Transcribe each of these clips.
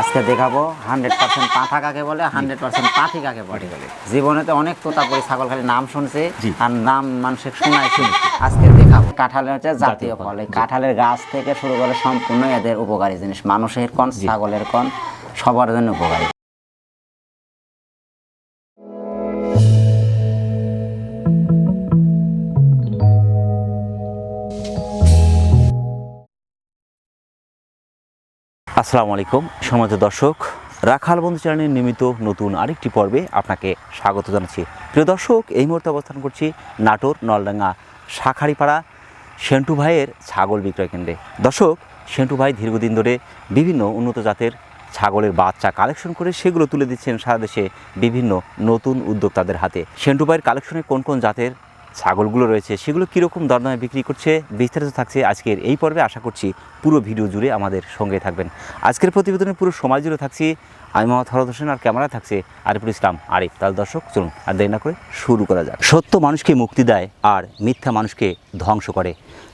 আজকে দেখাবো hundred percent পাঁঠা কাকে বলে হান্ড্রেড পার্সেন্ট পাঠি কাকে বলে। জীবনে তো অনেক তোতা করে ছাগল খালি নাম শুনছে আর নাম মানুষের শোনায় শুনছে। আজকে দেখাবো। কাঁঠালের হচ্ছে জাতীয় ফল। এই কাঁঠালের গাছ থেকে শুরু করে সম্পূর্ণ এদের উপকারী জিনিস। মানুষের কন ছাগলের কন সবার জন্য উপকারী। আসসালামু আলাইকুম। সমাজ দর্শক, রাখাল বন্ধু চ্যানেলের নিয়মিত নতুন আরেকটি পর্বে আপনাকে স্বাগত জানাচ্ছি। প্রিয় দর্শক, এই মুহূর্তে অবস্থান করছি নাটোর নলডাঙ্গা শাখারিপাড়া সেন্টু ভাইয়ের ছাগল বিক্রয় কেন্দ্রে। দর্শক, সেন্টু ভাই দীর্ঘদিন ধরে বিভিন্ন উন্নত জাতের ছাগলের বাচ্চা কালেকশন করে সেগুলো তুলে দিচ্ছেন সারা দেশে বিভিন্ন নতুন উদ্যোক্তাদের হাতে। সেন্টু ভাইয়ের কালেকশনে কোন কোন জাতের ছাগলগুলো রয়েছে, সেগুলো কীরকম দরদামে বিক্রি করছে, বিস্তারিত থাকছে আজকের এই পর্বে। আশা করছি পুরো ভিডিও জুড়ে আমাদের সঙ্গে থাকবেন। আজকের প্রতিবেদনে পুরো সময় জুড়ে থাকছি, আমি মোহাম্মদ হরদ হোসেন আর ক্যামেরা থাকছে আরিফুল ইসলাম। আরিফ, তাহলে দর্শক, চলুন আর দেরি না করে শুরু করা যাক। সত্য মানুষকে মুক্তি দেয় আর মিথ্যা মানুষকে ধ্বংস করে।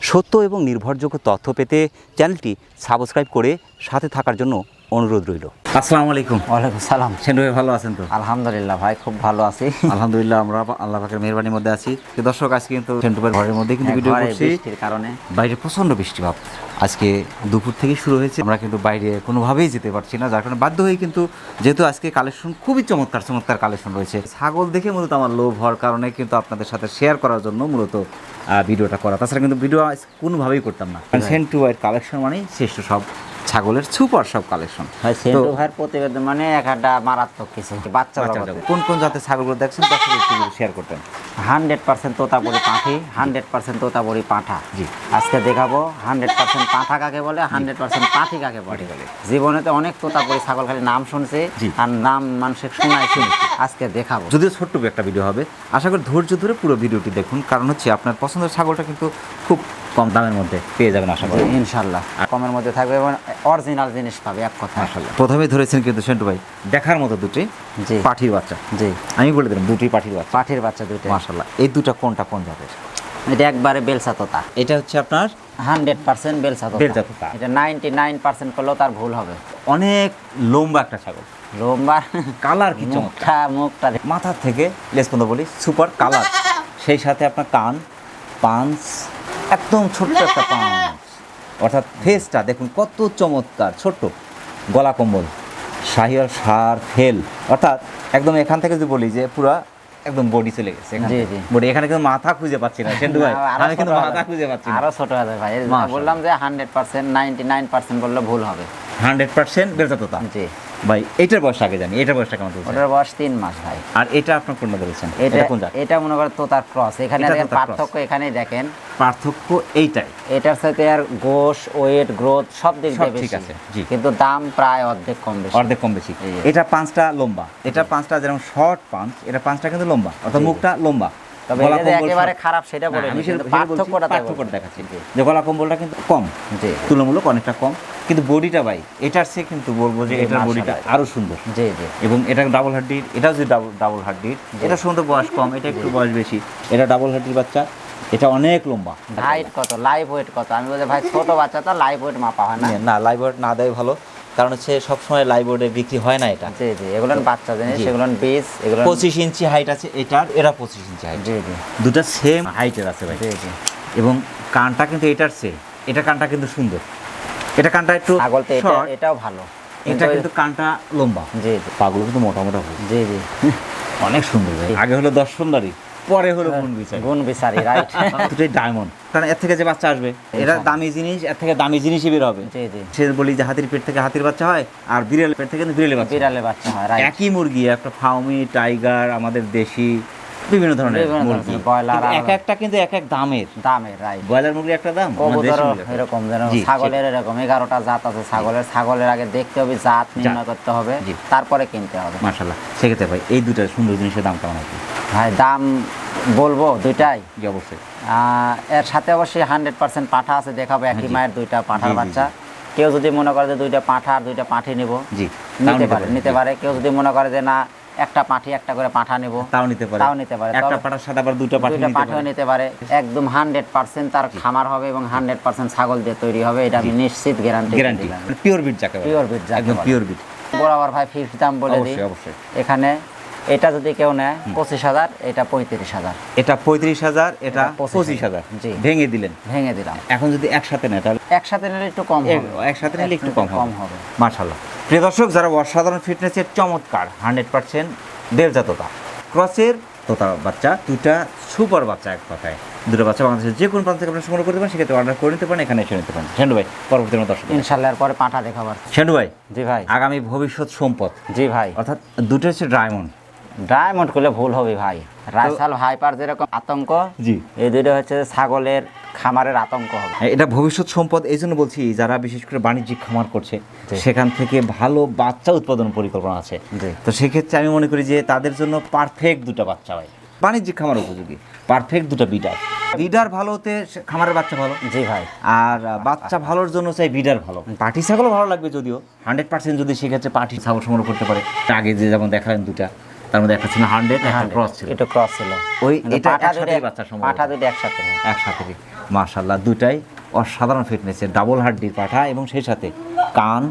সত্য এবং নির্ভরযোগ্য তথ্য পেতে চ্যানেলটি সাবস্ক্রাইব করে সাথে থাকার জন্য অনুরোধ রইল। আসসালামু আলাইকুম। ওয়ালাইকুম সালাম। সেন্টু ভাই ভালো আছেন তো? আলহামদুলিল্লাহ ভাই খুব ভালো আছি। আলহামদুলিল্লাহ আমরা আল্লাহ পাকের মেহরবানির মধ্যে আছি। তো দর্শক আজকে কিন্তু সেন্টু ঘরের মধ্যে কিন্তু ভিডিও করছি। বৃষ্টির কারণে। বাইরে প্রচণ্ড বৃষ্টিপাত। আজকে দুপুর থেকে শুরু হয়েছে। আমরা কিন্তু বাইরে কোনোভাবেই যেতে পারছি না যার কারণে বাধ্য হয়ে কিন্তু যেহেতু আজকে কালেকশন খুবই চমৎকার চমৎকার কালেকশন রয়েছে। ছাগল দেখে মূলত আমার লোভ হওয়ার কারণে কিন্তু আপনাদের সাথে শেয়ার করার জন্য মূলত ভিডিওটা করা। তাছাড়া কিন্তু ভিডিও কোনোভাবেই করতাম না। সেন্টু ওয়াইট কালেকশন মানেই শ্রেষ্ঠ সব। ছাগলের সুপার সব কালেকশন প্রতিবেদন মানে এক একটা মারাত্মক কিছু বাচ্চা কোন কোন জাতের ছাগলগুলো দেখছেন? শেয়ার করতেন। হান্ড্রেড পার্সেন্ট তোতাপুরি পাঁঠি হান্ড্রেড পার্সেন্ট তোতাপুরি পাঁঠা। জি। আজকে দেখাবো হান্ড্রেড পার্সেন্ট পাঁঠা কাকে বলে হান্ড্রেড পার্সেন্ট পাঁঠি কাকে বলে। জীবনে তো অনেক তোতাপুরি ছাগল খালি নাম শুনছে আর নাম মানুষের শোনায় শুনছে আজকে দেখাবো। যদিও ছোট্ট একটা ভিডিও হবে। আশা করি ধৈর্য ধরে পুরো ভিডিওটি দেখুন কারণ হচ্ছে আপনার পছন্দের ছাগলটা কিন্তু খুব কম দামের মধ্যে পেয়ে যাবেন আশা করি। ইনশাল্লাহ কমের মধ্যে থাকবে এবং অরিজিনাল জিনিস পাবে এক কথা। আসলে প্রথমেই ধরেছেন কিন্তু সেন্টু ভাই দেখার মতো দুটি জি। পাঠির বাচ্চা। জি। আমি বলে দিলাম দুটি পাঠির বাচ্চা। পাঠির বাচ্চা দুটো মাশাল্লাহ এই দুটা কোনটা কোন জাতের? এটা একবারে বেলসা তোতা এটা হচ্ছে আপনার হান্ড্রেড পার্সেন্ট বেলসা তোতা বেলসা তোতা। এটা নাইনটি নাইন পার্সেন্ট করলেও তার ভুল হবে। অনেক লম্বা একটা ছাগল। রোমবার কালার কি মুখটা মুখটা মাথার থেকে লেস পর্যন্ত বলি সুপার কালার। সেই সাথে আপনার কান পাঞ্চ একদম ছোট্ট একটা পাঞ্চ অর্থাৎ ফেসটা দেখুন কত চমৎকার ছোট্ট। গলা কম্বল শাহিয়ার সার ফেল। অর্থাৎ একদম এখান থেকে যদি বলি যে পুরা একদম বডি চলে গেছে। বডি এখানে কিন্তু মাথা খুঁজে পাচ্ছি না সেন্টু ভাই। আমি কিন্তু মাথা খুঁজে পাচ্ছি আরও ছোট হবে ভাই। বললাম যে hundred percent ninety nine percent বললে ভুল হবে। হান্ড্রেড পার্সেন্ট বেরোতা জি। ভাই এইটার বয়স আগে জানি এটার বয়সটা কেমন চলছে? ওটার বয়স তিন মাস ভাই। আর এটা আপনার কোনটা বলেছেন এটা কোন জাত? এটা মনে করেন তোতার ক্রস এখানে দেখেন পার্থক্য এখানেই দেখেন। পার্থক্য এইটাই। এটার সাথে আর গোশ ওয়েট গ্রোথ সব দিক দিয়ে ঠিক আছে, জি। কিন্তু দাম প্রায় অর্ধেক কম বেশি। অর্ধেক কম বেশি। এটা পাঁচটা লম্বা। এটা পাঁচটা যেরকম শর্ট পাঁচ এটা পাঁচটা কিন্তু লম্বা অর্থাৎ মুখটা লম্বা। তবে একেবারে খারাপ সেটা বলে আমি সেটা- সেটা বলছি, পার্থক্যটা পার্থক্যটা দেখাচ্ছি যে গলা কম্বলটা কিন্তু কম জি। তুলনামূলক অনেকটা কম কিন্তু বডিটা ভাই এটার সে কিন্তু বলব যে এটার বডিটা আরও সুন্দর। জি জি। এবং এটা ডাবল হাড্ডির যে ডাবল ডাবল হাড্ডির এটা সুন্দর বয়স কম এটা একটু বয়স বেশি এটা ডাবল হাড্ডির বাচ্চা এটা অনেক লম্বা। হাইট কত লাইভ ওয়েট কত? আমি বলছি ভাই ছোট বাচ্চা তো লাইভ ওয়েট মাপা হয় না। না লাইভ না দেয় ভালো। কারণ হচ্ছে সবসময় লাইভ বোর্ডে বিক্রি হয় না এটা। জি জি এগুলো বাচ্চা জিনিস। এগুলো বীজ এগুলো পঁচিশ ইঞ্চি হাইট আছে এটার এরা পঁচিশ ইঞ্চি হাইট জি জি। দুটা সেম হাইটের আছে ভাই। জি জি। এবং কানটা কিন্তু এটার সেম এটা কানটা কিন্তু সুন্দর। এটা কানটা একটু ছাগল তো এটা এটাও ভালো। এটা কিন্তু কানটা লম্বা। জি জি। পাগুলো কিন্তু মোটা মোটা হয় জি জি। অনেক সুন্দর ভাই। আগে হলো দশ সুন্দরী। পরে হলো গুণ বিচার। গুণ বিচারি রাইট দুটোই ডায়মন্ড কারণ এর থেকে যে বাচ্চা আসবে এটা দামি জিনিস এর থেকে দামি জিনিসই বের হবে। জি জি। সে বলি যে হাতির পেট থেকে হাতির বাচ্চা হয় আর বিড়ালের পেট থেকে কিন্তু বিড়ালের বাচ্চা হয়। বাচ্চা হয় একই মুরগি একটা ফাউমি টাইগার আমাদের দেশি বিভিন্ন ধরনের মুরগি। ব্রয়লার এক একটা কিন্তু এক এক দামের। দামের রাইট ব্রয়লার মুরগি একটা দাম? দাম। এরকম যেন ছাগলের এরকম এগারোটা জাত আছে ছাগলের। ছাগলের আগে দেখতে হবে জাত নির্ণয় করতে হবে তারপরে কিনতে হবে। মাশাল্লাহ সেক্ষেত্রে ভাই এই দুটা সুন্দর জিনিসের দাম কেমন আছে? ভাই দাম বলব দুইটাই। জি অবশ্যই। এর সাথে অবশ্যই হান্ড্রেড পার্সেন্ট পাঠা আছে দেখাবো একই মায়ের দুইটা পাঠার বাচ্চা। কেউ যদি মনে করে যে দুইটা পাঠা আর দুইটা পাঠি নিব জি নিতে পারে নিতে পারে। কেউ যদি মনে করে যে না একটা পাঠি একটা করে পাঠা নিব। তাও নিতে পারে। তাও নিতে পারে। একটা পাটার সাথে আবার দুটো পাঠা নিতে পাঠিও নিতে পারে। একদম হান্ড্রেড পার্সেন্ট তার খামার হবে এবং হান্ড্রেড পার্সেন্ট ছাগল দিয়ে তৈরি হবে এটা আমি নিশ্চিত গ্যারান্টি গ্যারান্টি পিওর বিট যাকে Pure breed যাকে একদম। পিওর বিট বরাবর ভাই ফিক্স দাম বলে দিই। অবশ্যই এখানে এটা যদি কেউ নেয় পঁচিশ হাজার এটা পঁয়ত্রিশ হাজার। এটা পঁয়ত্রিশ হাজার এটা পঁচিশ হাজার। জি। ভেঙে দিলেন। ভেঙে দিলাম। এখন যদি একসাথে নেয় তাহলে একসাথে নিলে একটু কম হবে। একসাথে নিলে একটু কম কম হবে। হবে। মাশাল্লাহ প্রিয় দর্শক যারা অসাধারণ ফিটনেসের চমৎকার হান্ড্রেড পার্সেন্ট দেড়জা তোতা ক্রসের তোতা বাচ্চা দুটা সুপার বাচ্চা এক কথায়। দুটো বাচ্চা বাংলাদেশের যে কোনো প্রান্ত থেকে আপনারা সংগ্রহ করতে পারেন সেক্ষেত্রে অর্ডার করে নিতে পারেন এখানে এসে নিতে পারেন। শেন্ডু ভাই পরবর্তী দর্শক? ইনশাল্লাহ পরে পাঁঠা দেখাবার শেন্ডু ভাই জি ভাই। আগামী ভবিষ্যৎ সম্পদ। জি ভাই। অর্থাৎ দুটো হচ্ছে ডায়মন্ড ডায়মন্ড করলে ভুল হবে ভাই। রাইসাল হাইপার যেরকম আতঙ্ক জি। এই দুটো হচ্ছে ছাগলের খামারের আতঙ্ক হবে। এটা ভবিষ্যৎ সম্পদ এই জন্য বলছি যারা বিশেষ করে বাণিজ্যিক খামার করছে। সেখান থেকে ভালো বাচ্চা উৎপাদন পরিকল্পনা আছে। তো সেক্ষেত্রে আমি মনে করি যে তাদের জন্য পারফেক্ট দুটো বাচ্চা হয়। বাণিজ্যিক খামার উপযোগী পারফেক্ট দুটো বিডার বিডার ভালো হতে খামারের বাচ্চা ভালো। জি ভাই। আর বাচ্চা ভালোর জন্য চাই বিডার ভালো। পাটি ছাগলও ভালো লাগবে যদিও হান্ড্রেড পার্সেন্ট যদি সেক্ষেত্রে পাটি ছাগল সংগ্রহ করতে পারে। আগে যে যেমন দেখালেন দুটা তার মধ্যে একটা ছিল হান্ড্রেড একটা ক্রস ছিল। এটা ক্রস ছিল। ওই কিন্তু এটা বাচ্চা সম্ভব পাঁঠা দুটো একসাথে একসাথে মার্শাল্লাহ দুটাই অসাধারণ ফিটনেসের ডাবল হাড্ডির পাঠা এবং সেই সাথে কান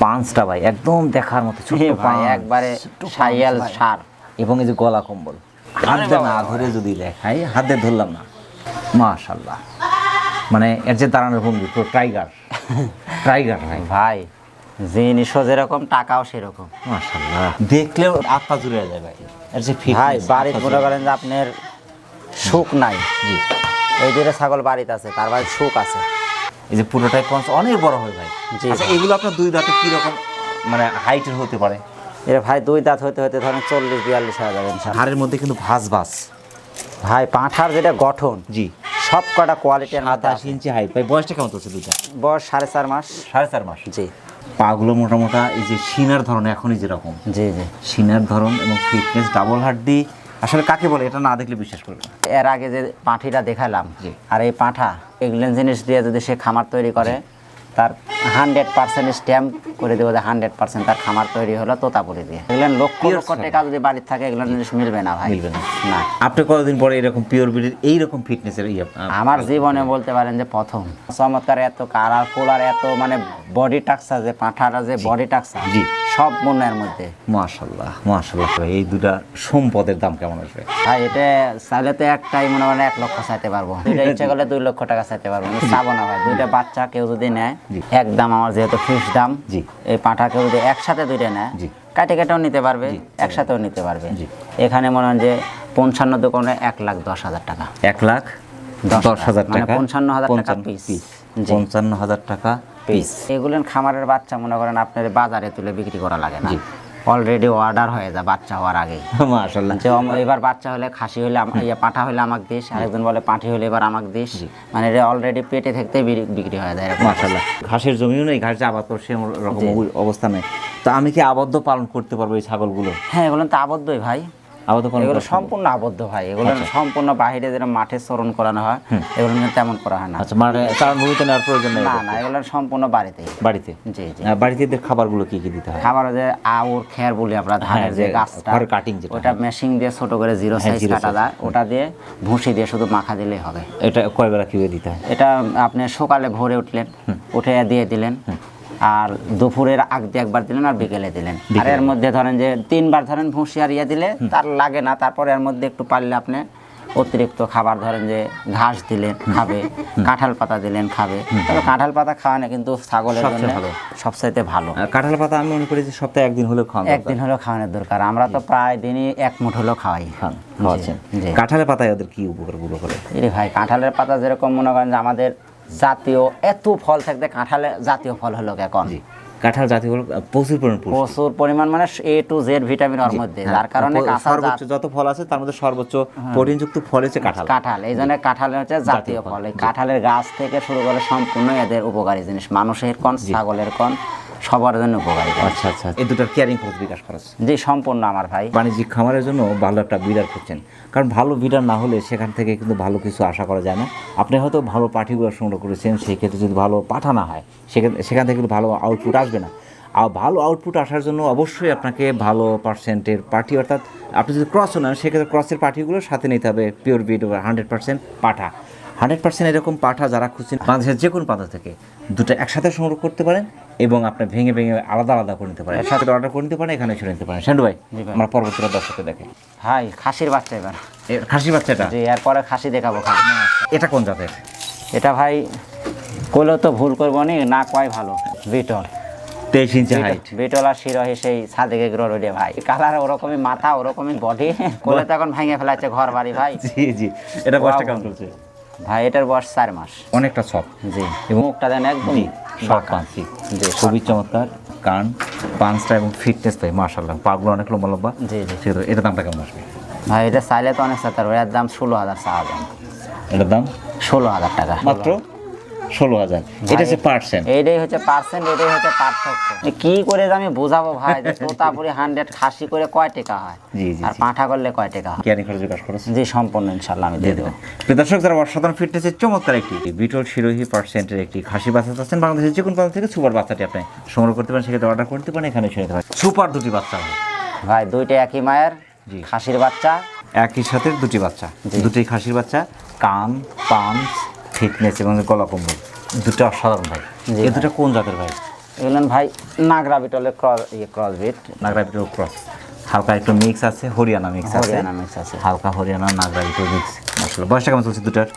পাঁচটা ভাই একদম দেখার মতো ছোট্ট এ ভাই একবারে সাইয়াল সার এবং এই যে গলা কম্বল। হাত না ধরে যদি দেখাই হাত দিয়ে ধরলাম না। মাশাল্লাহ মানে এর যে দাঁড়ানোর ভঙ্গি পুরো টাইগার টাইগার ভাই। ভাই জিনিসও যেরকম টাকাও সেরকম। মাশাল্লাহ দেখলেও আত্মা জুড়ে যায় ভাই। এর যে ভাই বাড়িতে মনে করেন যে আপনার সুখ নাই। জি। এই দুটো ছাগল বাড়িতে আছে তার বাড়ির সুখ আছে। এই যে পুরোটাই পঞ্চ অনেক বড় হয় ভাই। আচ্ছা এগুলো আপনার দুই দাঁতে কীরকম মানে হাইটের হতে পারে? এর ভাই দুই দাঁত হতে হইতে ধরেন চল্লিশ বিয়াল্লিশ হয়ে যাবে ইনশাল্লাহ। হাড়ের মধ্যে কিন্তু ভাস ভাস ভাই পাঁঠার যেটা গঠন জি। সব কটা সাতাশ আছে। ইঞ্চি হাইট ভাই বয়সটা কেমন চলছে দুইটা? বয়স সাড়ে চার মাস। সাড়ে চার মাস। জি। পাগুলো মোটা মোটা এই যে সিনার ধরন এখনই যেরকম। জি জি। সিনার ধরন এবং ফিটনেস ডাবল হাড্ডি আসলে কাকে বলে এটা না দেখলে বিশ্বাস করবে এর আগে যে পাঁঠিটা দেখালাম আর এই পাঁঠা এগুলো জিনিস দিয়ে যদি সে খামার তৈরি করে তার হান্ড্রেড পার্সেন্ট স্ট্যাম্প করে দেবো যে হান্ড্রেড পার্সেন্ট তার খামার তৈরি হলো তোতা তোতাপুরি দিয়ে। এগুলো লক্ষ লক্ষ টাকা যদি বাড়ির থাকে এগুলো জিনিস মিলবে না ভাই। মিলবে না। না। আপনি কতদিন পরে এরকম পিওর ব্রিডের এইরকম ফিটনেসের ইয়ে আমার জীবনে বলতে পারেন যে প্রথম। চমৎকার এত কালারফুল আর এত মানে বডি টাক্সার যে পাঁঠাটা যে বডি টাক্সার জি। সব মনের মধ্যে। মাশাল্লাহ মাশাল্লাহ এই দুটা সম্পদের দাম কেমন আসবে? ভাই এটা চাইলে তো একটাই মনে করেন এক লক্ষ চাইতে পারব। দুইটা ইচ্ছা করলে দুই লক্ষ টাকা চাইতে পারব। আমি চাবো না ভাই দুইটা বাচ্চা কেউ যদি নেয় জি। একদম আমার যেহেতু ফিক্স দাম জি। এই পাঁঠা কেউ যদি একসাথে দুইটা নেয় জি। কাটে কেটেও নিতে পারবে একসাথেও নিতে পারবে। জি। এখানে মনে হয় যে পঞ্চান্ন দোকানে এক লাখ দশ হাজার টাকা। এক লাখ দশ হাজার মানে টাকা? পঞ্চান্ন হাজার টাকা। পঞ্চান্ন হাজার টাকা পিস এগুলো খামারের বাচ্চা মনে করেন আপনার বাজারে তুলে বিক্রি করা লাগে না। অলরেডি অর্ডার হয়ে যায় বাচ্চা হওয়ার আগেই। মাশাল্লাহ যে এবার বাচ্চা হলে খাসি হলে ইয়ে পাঁঠা হলে আমাকে দিস আরেকজন বলে পাঁঠি হলে এবার আমাকে দিস। মানে এটা অলরেডি পেটে থাকতে বিক্রি হয়ে যায় মাশাল্লাহ ঘাসের জমিও নেই ঘাস আবাদ করছে রকম অবস্থা নেই। তো আমি কি আবদ্ধ পালন করতে পারব এই ছাগলগুলো? হ্যাঁ এগুলো তো আবদ্ধই ভাই। আবদ্ধ এগুলো সম্পূর্ণ আবদ্ধ এগুলো আচ্ছা। সম্পূর্ণ বাইরে যেরকম মাঠে চরণ করানো হয় এগুলো তেমন করা হয় না। আচ্ছা মানে ভূমিতে নেওয়ার প্রয়োজন নেই না না এগুলো সম্পূর্ণ বাড়িতেই বাড়িতে? জি জি। বাড়িতে এদের খাবারগুলো কি কি দিতে হয়? খাবার যে আউর খের বলি আমরা ধানের হ্যাঁ, যে যে গাছটা খড় যেটা। ওটা মেশিন দিয়ে ছোট করে জিরো হ্যাঁ, সাইজ কাটা size। যায় ওটা দিয়ে ভুসি দিয়ে শুধু মাখা দিলেই হবে। এটা কয় বেলা কীভাবে দিতে হয়? এটা আপনি সকালে ভোরে উঠলেন উঠে দিয়ে দিলেন আর দুপুরের আগ দিয়ে একবার দিলেন আর বিকেলে দিলেন। আর এর মধ্যে ধরেন যে তিনবার ধরেন ভুসি আর ইয়ে দিলে তার লাগে না। তারপরে এর মধ্যে একটু পারলে আপনি অতিরিক্ত খাবার ধরেন যে ঘাস দিলেন খাবে। কাঁঠাল পাতা দিলেন খাবে। তবে কাঁঠাল পাতা খাওয়ানো কিন্তু ছাগলের সবচেয়ে জন্য। সবচাইতে ভালো। কাঁঠাল পাতা আমি মনে করি যে সপ্তাহে একদিন হলেও খাওয়া একদিন হলেও খাওয়ানোর দরকার। আমরা তো প্রায় দিনই এক মুঠ হলেও খাওয়াই। খাওয়াচ্ছেন। কাঁঠালের পাতায় ওদের কি উপকারগুলো করে ভাই কাঁঠালের পাতা যেরকম মনে করেন যে আমাদের জাতীয় এত ফল থাকতে কাঁঠালে জাতীয় ফল হলো এখন। কাঁঠাল জাতীয় প্রচুর পরিমাণ প্রচুর পরিমাণ মানে এ টু জেড ভিটামিন ওর মধ্যে। হ্যাঁ, যার কারণে সর্বোচ্চ যত ফল আছে তার মধ্যে সর্বোচ্চ প্রোটিনযুক্ত ফল হচ্ছে কাঁঠাল। কাঁঠাল। এই জন্য কাঁঠাল হচ্ছে জাতীয় ফল, ফল। এই কাঁঠালের গাছ থেকে শুরু করে সম্পূর্ণ এদের উপকারী জিনিস। মানুষের কন ছাগলের কন সবার জন্য উপকারী আচ্ছা আচ্ছা এই দুটার কেয়ারিং খরচ বিকাশ খরচ জি সম্পূর্ণ আমার ভাই। বাণিজ্যিক খামারের জন্য ভালো একটা বিডার খুঁজছেন। কারণ ভালো বিডার না হলে সেখান থেকে কিন্তু ভালো কিছু আশা করা যায় না। আপনি হয়তো ভালো পাঠিগুলো সংগ্রহ করেছেন সেই ক্ষেত্রে যদি ভালো পাঠা না হয় সেখানে সেখান থেকে কিন্তু ভালো আউটপুট আসবে না। আর ভালো আউটপুট আসার জন্য অবশ্যই আপনাকে ভালো পার্সেন্টের পার্টি অর্থাৎ আপনি যদি ক্রসও নেন সেক্ষেত্রে ক্রসের পার্টিগুলোর সাথে নিতে হবে পিওর বিড হান্ড্রেড পার্সেন্ট পাঠা। হান্ড্রেড পার্সেন্ট এরকম পাঠা যারা খুঁজছেন বাংলাদেশের যে কোনো প্রান্ত থেকে দুটো একসাথে সংগ্রহ করতে পারেন এবং আপনি ভেঙে ভেঙে আলাদা আলাদা করে নিতে পারেন। একসাথে অর্ডার করে নিতে পারেন এখানে এসে নিতে পারেন। সেন্টু ভাই। আমরা পরবর্তীটা দর্শকে দেখে ভাই খাসির বাচ্চা এবার। খাসির খাসি বাচ্চাটা? জি এরপরে খাসি দেখাবো এটা কোন জাতের? এটা ভাই কইলেও তো ভুল করব নি না কয় ভালো বিটল। তেইশ ইঞ্চি হাইট বিটল আর শিরোহি সেই সাদেকে গ্রো রোডে ভাই। কালার ওরকমই মাথা ওরকমই বডি কোলে তো এখন ভেঙে ফেলাচ্ছে ঘর বাড়ি ভাই। জি জি। এটা বয়সটা কেমন চলছে? ভাই এটার বয়স চার মাস। অনেকটা সফট জি। এবং মুখটা দেন একদমই পাঁচি জি, খুবই চমৎকার। কান পাঁচটা এবং ফিটনেস ভাই মার্শাল্লাহ পাগুলো অনেক লম্বা লম্বা জি। জি এটা দামটা কেমন আসবে? ভাই এটা চাইলে তো অনেক সাতার এর দাম ষোলো হাজার চা দাম এটার দাম? ষোলো হাজার টাকা। মাত্র? ষোলো হাজার। এটা হচ্ছে পার্সেন্ট এইটাই হচ্ছে পার্সেন্ট এটাই হচ্ছে পার্থক্য। এ কি করে আমি বোঝাবো ভাই তোতাপুরি হান্ড্রেড খাসি করে কয় টাকা হয়? জি, জি, আর পাঁঠা করলে কয় টাকা হয়? জ্ঞানী খরচ কাজ করেছে জি সম্পূর্ণ ইনশাল্লাহ আমি দিয়ে দেবো। দর্শক যারা অসাধারণ ফিটনেসের চমৎকার একটি বিটল শিরোহী পার্সেন্টের একটি খাসি বাচ্চা চাচ্ছেন বাংলাদেশের যে কোনো থেকে সুপার বাচ্চাটি আপনি সংগ্রহ করতে পারেন সেক্ষেত্রে অর্ডার করতে পারেন এখানে নিতে পারেন সুপার দুটি বাচ্চা ভাই দুইটা একই মায়ের জি। খাসির বাচ্চা। একই সাথে দুটি বাচ্চা। দুটি খাসির বাচ্চা কান পাঞ্চ ফিটনেস এবং গলা কম্বল। দুটো অসাধারণ ভাই। এই। দুটো কোন জাতের ভাই? এগুলো ভাই নাগরা বিটলের ক্রস ইয়ে cross breed Nagra Beetal cross. হালকা একটু মিক্স আছে হরিয়ানা মিক্স আছে। হরিয়ানা মিক্স আছে। হালকা হরিয়ানা নাগরা বিটল মিক্স আসলে বয়সটা কেমন চলছে দুটার?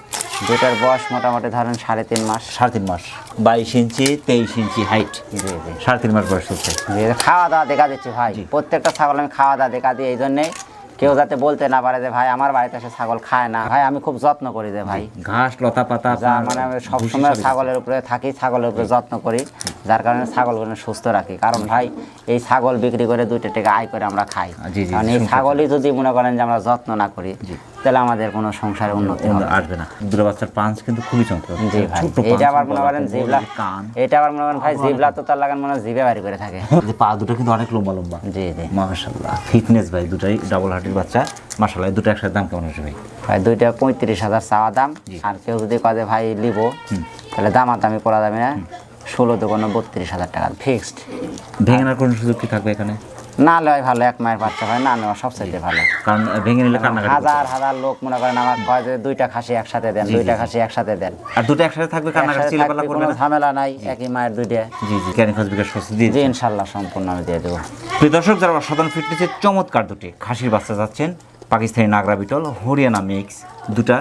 দুটার বয়স মোটামুটি ধরেন সাড়ে তিন মাস। সাড়ে তিন মাস। বাইশ ইঞ্চি তেইশ ইঞ্চি হাইট জি জি সাড়ে তিন মাস বয়স চলছে। খাওয়া দাওয়া দেখা দিচ্ছি ভাই। প্রত্যেকটা ছাগল আমি খাওয়া দাওয়া দেখা দিই এই জন্যে কেউ যাতে বলতে না পারে যে ভাই আমার বাড়িতে এসে ছাগল খায় না। ভাই আমি খুব যত্ন করি যে ভাই। ঘাস লতা পাতা মানে আমি সবসময় ছাগলের উপরে থাকি ছাগলের উপরে যত্ন করি। যার কারণে ছাগলগুলো সুস্থ রাখি। কারণ ভাই এই ছাগল বিক্রি করে দুইটা টাকা আয় করে আমরা খাই। কারণ এই ছাগলই যদি মনে করেন যে আমরা যত্ন না করি তাহলে আমাদের কোনো সংসারে উন্নতি আসবে না। দুটো বাচ্চার পাঁচ কিন্তু খুবই চমৎকার। জি ভাই। এটা আবার মনে করেন জিবলা কান। এটা আবার মনে করেন ভাই জিবলা তো তার লাগান মনে জিভে বাড়ি করে থাকে। যে পা দুটো কিন্তু অনেক লম্বা লম্বা। জি জি। মাশাল্লাহ ফিটনেস ভাই দুটাই ডাবল হার্টের বাচ্চা মাশাল্লাহ এই দুটো একসাথে দাম কেমন আসবে ভাই? ভাই দুইটা পঁয়ত্রিশ হাজার চাওয়া দাম। আর কেউ যদি কাজে ভাই লিবো তাহলে দাম দামি করা যাবে না। ষোলো দোকানে বত্রিশ হাজার টাকা ফিক্সড ভেঙে নেওয়ার কোনো সুযোগ কি থাকবে এখানে? না লয় ভালো এক মায়ের বাচ্চা ভাই না নেওয়া সবচেয়ে ভালো। কারণ ভেঙে নিলে কান্নাকাটি হাজার হাজার লোক মনে করেন আমার কয় যে দুইটা খাসি একসাথে দেন দুইটা খাসি একসাথে দেন। আর দুটো একসাথে থাকবে কান্নাকাটি চিলেপালা করবে কোনো না? ঝামেলা নাই একই মায়ের দুইটা। জি জি জ্ঞানী খোঁজ বিকাশ জি ইনশাল্লাহ সম্পূর্ণ আমি দিয়ে দেবো। প্রিয় দর্শক, যারা অসাধারণ ফিটনেসের চমৎকার দুটি খাসির বাচ্চা যাচ্ছেন, পাকিস্তানি নাগরা বিটল, হরিয়ানা মিক্স দুটা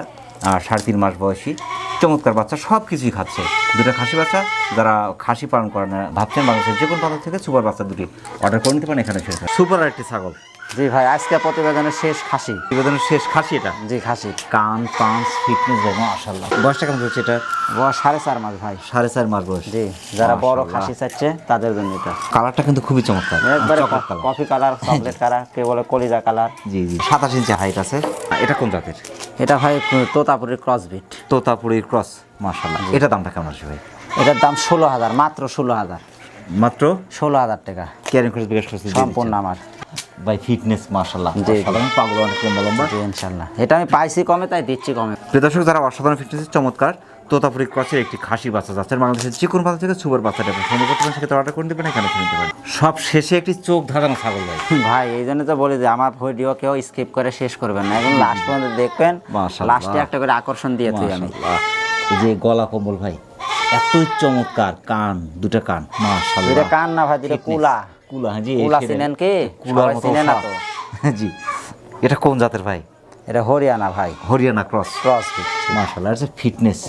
সাড়ে তিন মাস বয়সী, চমৎকার বাচ্চা সব কিছুই খাচ্ছে। দুটা খাসি বাচ্চা, যারা খাসি পালন করেন, ভাবছেন বাংলাদেশের যে কোনো থেকে সুপার বাচ্চা দুটি অর্ডার করে নিতে পারেন, এখানে সুপার একটি ছাগল। জি ভাই আজকে প্রতিবেদনের শেষ খাসি। প্রতিবেদনের শেষ খাসি এটা? জি খাসি। কান পাঁচ ফিটনেস ভাই মাশাল্লাহ বয়সটা কেমন হচ্ছে এটা বয়স সাড়ে চার মাস ভাই। সাড়ে চার মাস বয়স। জি যারা বড় খাসি চাচ্ছে তাদের জন্য এটা। কালারটা কিন্তু খুবই চমৎকার। একবারে কফি কালার চকলেট কালার কে বলে কলিজা কালার জি জি। সাতাশ ইঞ্চি হাইট আছে। এটা কোন জাতের? এটা ভাই তোতাপুরের ক্রসবিট তোতাপুরের ক্রস মাশাল্লাহ এটা দামটা কেমন আসবে ভাই? এটার দাম ষোলো হাজার মাত্র ষোলো হাজার। মাত্র? ষোলো হাজার টাকা। ক্যারিং খরচ বিকাশ সম্পূর্ণ আমার। বাই ফিটনেস জি। সাধারণ পাগল অনেক লম্বা লম্বা। ইনশাল্লাহ এটা আমি পাইছি কমে তাই দিচ্ছি কমে। প্রিয়দর্শক যারা অসাধারণ ফিটনেসের চমৎকার তোতাপুরি ক্রসের একটি খাসি বাচ্চা যাচ্ছে বাংলাদেশের যে কোনো বাচ্চা থেকে সুপার বাচ্চাটা সংগ্রহ করতে পারেন সেক্ষেত্রে অর্ডার করে দেবেন এখানে এসে নিতে পারেন সব শেষে একটি চোখ ধাঁধানো ছাগল ভাই। ভাই এই জন্য তো বলি যে আমার ভিডিও কেউ স্কিপ করে শেষ করবেন না। এখন লাস্ট পর্যন্ত দেখবেন। লাস্টে একটা করে আকর্ষণ দিয়ে তুই আমি। এই যে গলা কম্বল ভাই এতই চমৎকার কান দুটো কান মাশাআল্লাহ। দুইটা কান না ভাই দুইটা কুলা। কুলা হ্যাঁ জি কুলা চিনেন কি? কুলার মতো চিনে না তো। জি। এটা কোন জাতের ভাই? এটা হরিয়ানা ভাই। হরিয়ানা ক্রস। ক্রসবিট মাশাআল্লাহ এটা ফিটনেস।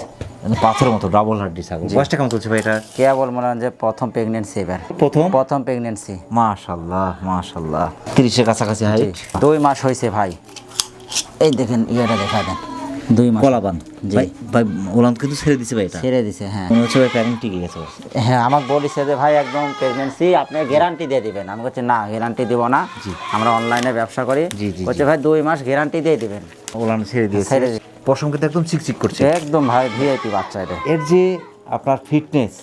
পাথরের মতো ডাবল হার্ডি ছাগল। বয়সটা কেমন চলছে ভাই এটা? কেবল মনে হয় যে প্রথম প্রেগনেন্সি এবার। প্রথম? প্রথম প্রেগনেন্সি মাশাআল্লাহ মাশাআল্লাহ। তিরিশের কাছাকাছি হাইট দুই মাস হয়েছে ভাই। এই দেখেন ইয়েটা দেখা দেন। দুই মাস। কলাবান ভাই ভাই ওলান কিন্তু ছেড়ে দিছে ভাই এটা। ছেড়ে দিছে হ্যাঁ। মনে হচ্ছে ভাই প্যাকিং টিকে গেছে। হ্যাঁ আমাকে বলিছে যে ভাই একদম প্রেগনেন্সি আপনি গ্যারান্টি দিয়ে দিবেন। আমি বলছি না গ্যারান্টি দিব না। জি। আমরা অনলাইনে ব্যবসা করি। বলছে ভাই দুই মাস গ্যারান্টি দিয়ে দিবেন। ওলান ছেড়ে দিয়েছে। ছেড়ে পশম কিন্তু একদম চিকচিক করছে। একদম ভাই ভিআইপি বাচ্চা এটা। এর যে আপনার ফিটনেস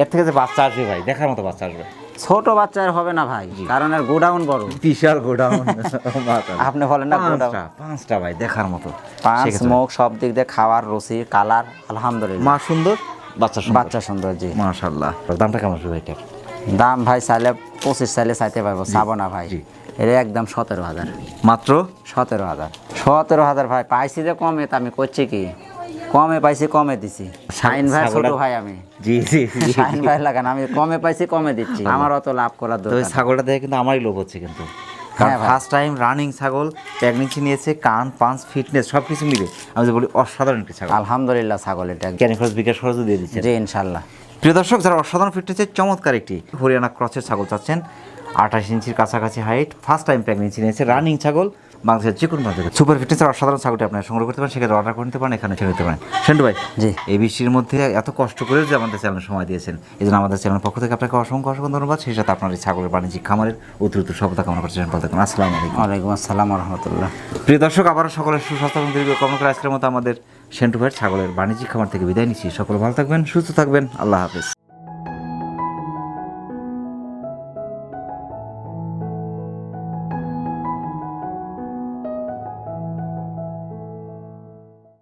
এর থেকে যে বাচ্চা আসবে ভাই দেখার মতো বাচ্চা আসবে। ছোট বাচ্চার হবে না ভাই কারণ এর গোডাউন বড়। বিশাল গোডাউন। আপনি বলেন না গোডাউন। পাঁচটা পাঁচটা ভাই দেখার মতো। পাঁচ মুখ সব দিক দিয়ে খাওয়ার রুচি কালার আলহামদুলিল্লাহ। মা সুন্দর? বাচ্চা সুন্দর। বাচ্চা সুন্দর জি। মাশাআল্লাহ। দামটা কেমন আসবে ভাইটার দাম ভাই চাইলে পঁচিশ চাইলে চাইতে পারব চাবো না ভাই। এটা একদম সতেরো হাজার। মাত্র? সতেরো হাজার। সতেরো হাজার ভাই পাইছি যে কমে তা আমি করছি কি? কমে পাইছি কমে দিছি। শাইন ভাই ছোট ভাই আমি। জি জি। শাইন ভাই লাগান আমি কমে পাইছি কমে দিচ্ছি। আমার অত লাভ করার দরকার। ছাগলটা দেখে কিন্তু আমারই লোভ হচ্ছে কিন্তু। কারণ হ্যাঁ ফার্স্ট টাইম রানিং ছাগল প্রেগনেন্সি নিয়েছে কান পাঁচ ফিটনেস সব কিছু মিলে। আমি যে বলি অসাধারণ একটি ছাগল। আলহামদুলিল্লাহ ছাগল এটা। ক্যানি খরচ বিকাশ খরচও দিয়ে দিচ্ছেন। জি ইনশাল্লাহ প্রিয় দর্শক যারা অসাধারণ ফিটনেসের চমৎকার একটি হরিয়ানা ক্রসের ছাগল চাচ্ছেন আঠাশ ইঞ্চির কাছাকাছি হাইট ফার্স্ট টাইম প্রেগনেন্সি নিয়েছে রানিং ছাগল। বাংলাদেশের যে কোনো প্রান্তে সুপার ফিটনেসের অসাধারণ ছাগলটি আপনারা সংগ্রহ করতে পারেন সেক্ষেত্রে অর্ডার করে নিতে পারেন এখানে ছেড়ে নিতে পারেন। সেন্টু ভাই জি। এই বৃষ্টির মধ্যে এত কষ্ট করে যে আমাদের চ্যানেল সময় দিয়েছেন এই জন্য আমাদের চ্যানেল পক্ষ থেকে আপনাকে অসংখ্য অসংখ্য ধন্যবাদ। সেই সাথে আপনার এই ছাগলের বাণিজ্যিক খামারের অতিরিক্ত সফলতা কামনা করছেন ভালো থাকুন। আসসালামু আলাইকুম। ওয়ালাইকুম আসসালাম রহমতুল্লাহ প্রিয় দর্শক আবারও সকলের সুস্বাস্থ্য এবং দীর্ঘ কামনা করে আজকের মতো আমাদের সেন্টু ভাইয়ের ছাগলের বাণিজ্যিক খামার থেকে বিদায় নিচ্ছি। সকলে ভালো থাকবেন সুস্থ থাকবেন। আল্লাহ হাফেজ।